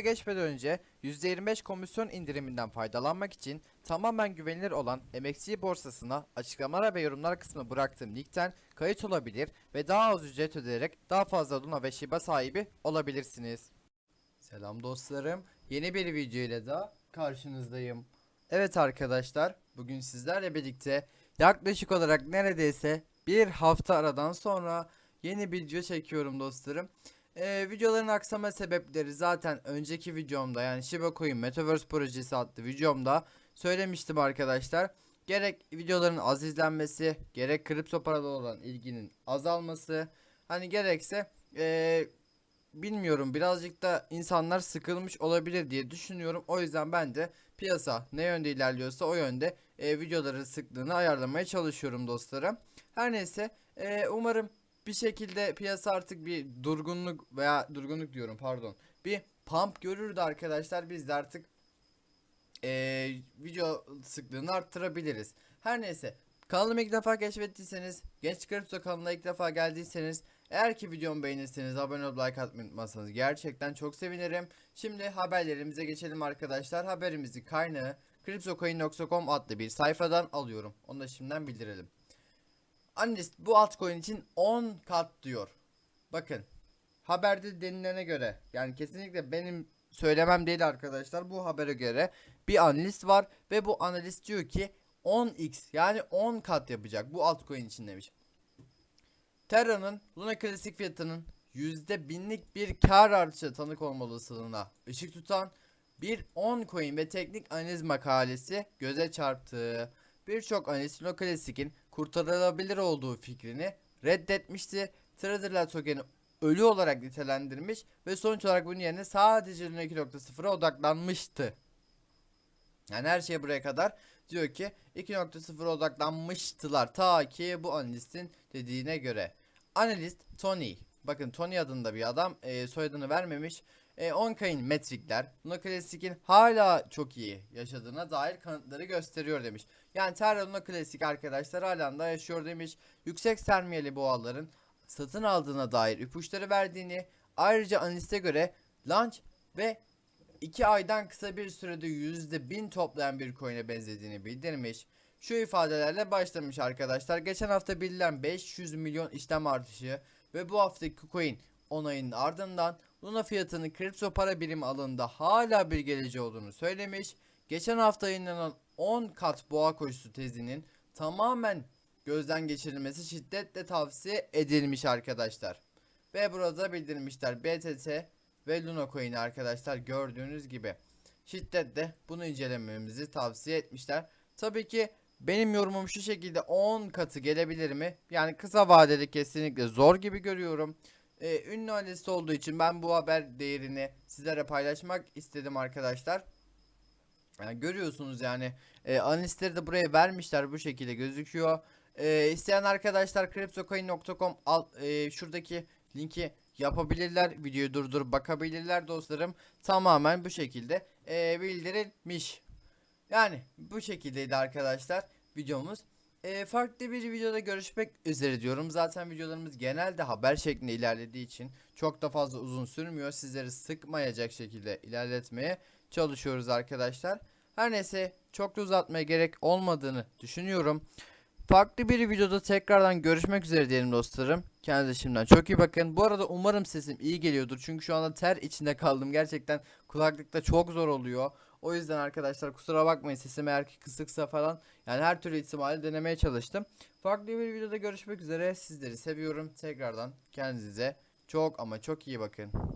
Geçmeden önce %25 komisyon indiriminden faydalanmak için tamamen güvenilir olan MXC borsasına açıklamalar ve yorumlar kısmına bıraktığım linkten kayıt olabilir ve daha az ücret ödeyerek daha fazla Luna ve Shiba sahibi olabilirsiniz. Selam dostlarım. Yeni bir video ile daha karşınızdayım. Evet arkadaşlar, bugün sizlerle birlikte yaklaşık olarak neredeyse bir hafta aradan sonra yeni bir video çekiyorum dostlarım. Ee, videoların aksama sebepleri zaten önceki videomda yani Shiba Coin Metaverse projesi adlı videomda söylemiştim arkadaşlar. Gerek videoların az izlenmesi, gerek kripto parada olan ilginin azalması, hani gerekse ee, bilmiyorum birazcık da insanlar sıkılmış olabilir diye düşünüyorum. O yüzden ben de piyasa ne yönde ilerliyorsa o yönde e, videoların sıklığını ayarlamaya çalışıyorum dostlarım. Her neyse e, umarım bir şekilde piyasa artık bir durgunluk veya durgunluk diyorum pardon. Bir pump görür de arkadaşlar biz de artık eee, video sıklığını arttırabiliriz. Her neyse kanalımı ilk defa keşfettiyseniz Genç Kripto kanalına ilk defa geldiyseniz eğer ki videomu beğenirseniz abone olup like atmayı unutmazsanız gerçekten çok sevinirim. Şimdi haberlerimize geçelim arkadaşlar. Haberimizi kaynağı CryptoCoin.com adlı bir sayfadan alıyorum. Onu da şimdiden bildirelim. Analist bu altcoin için 10 kat diyor. Bakın haberde denilene göre yani kesinlikle benim söylemem değil arkadaşlar bu habere göre bir analist var ve bu analist diyor ki 10x yani 10 kat yapacak bu altcoin için demiş. Terra'nın Luna Classic fiyatının yüzde binlik bir kar artışı tanık olma olasılığına ışık tutan bir 10 coin ve teknik analiz makalesi göze çarptı. Birçok analist Luna Classic'in kurtarılabilir olduğu fikrini reddetmişti. Traderlar tokeni ölü olarak nitelendirmiş ve sonuç olarak bunun yerine sadece Luna 2.0'a odaklanmıştı. Yani her şey buraya kadar diyor ki 2.0 odaklanmıştılar ta ki bu analistin dediğine göre. Analist Tony. Bakın Tony adında bir adam e, soyadını vermemiş. E, 10K'in metrikler Luna Classic'in hala çok iyi yaşadığına dair kanıtları gösteriyor demiş. Yani Terra Luna Classic arkadaşlar halen da yaşıyor demiş. Yüksek sermayeli boğaların satın aldığına dair ipuçları verdiğini ayrıca analiste göre launch ve 2 aydan kısa bir sürede %1000 toplayan bir coin'e benzediğini bildirmiş. Şu ifadelerle başlamış arkadaşlar. Geçen hafta bildiren 500 milyon işlem artışı ve bu haftaki coin onayının ardından Luna fiyatının kripto para birimi alanında hala bir geleceği olduğunu söylemiş. Geçen hafta yayınlanan 10 kat boğa koşusu tezinin tamamen gözden geçirilmesi şiddetle tavsiye edilmiş arkadaşlar. Ve burada bildirmişler BTT ve Luna Coin arkadaşlar gördüğünüz gibi şiddetle bunu incelememizi tavsiye etmişler. Tabii ki benim yorumum şu şekilde 10 katı gelebilir mi? Yani kısa vadede kesinlikle zor gibi görüyorum. Ee, ünlü analist olduğu için ben bu haber değerini sizlere paylaşmak istedim arkadaşlar. Yani görüyorsunuz yani e, analistleri de buraya vermişler bu şekilde gözüküyor. E, isteyen arkadaşlar cryptocoin.com alt e, şuradaki linki yapabilirler. Videoyu durdurup bakabilirler dostlarım. Tamamen bu şekilde e, bildirilmiş. Yani bu şekildeydi arkadaşlar videomuz. E, farklı bir videoda görüşmek üzere diyorum. Zaten videolarımız genelde haber şeklinde ilerlediği için çok da fazla uzun sürmüyor. Sizleri sıkmayacak şekilde ilerletmeye çalışıyoruz arkadaşlar. Her neyse çok da uzatmaya gerek olmadığını düşünüyorum. Farklı bir videoda tekrardan görüşmek üzere diyelim dostlarım. Kendinize şimdiden çok iyi bakın. Bu arada umarım sesim iyi geliyordur. Çünkü şu anda ter içinde kaldım. Gerçekten kulaklıkta çok zor oluyor. O yüzden arkadaşlar kusura bakmayın sesim eğer ki kısıksa falan. Yani her türlü ihtimali denemeye çalıştım. Farklı bir videoda görüşmek üzere. Sizleri seviyorum. Tekrardan kendinize çok ama çok iyi bakın.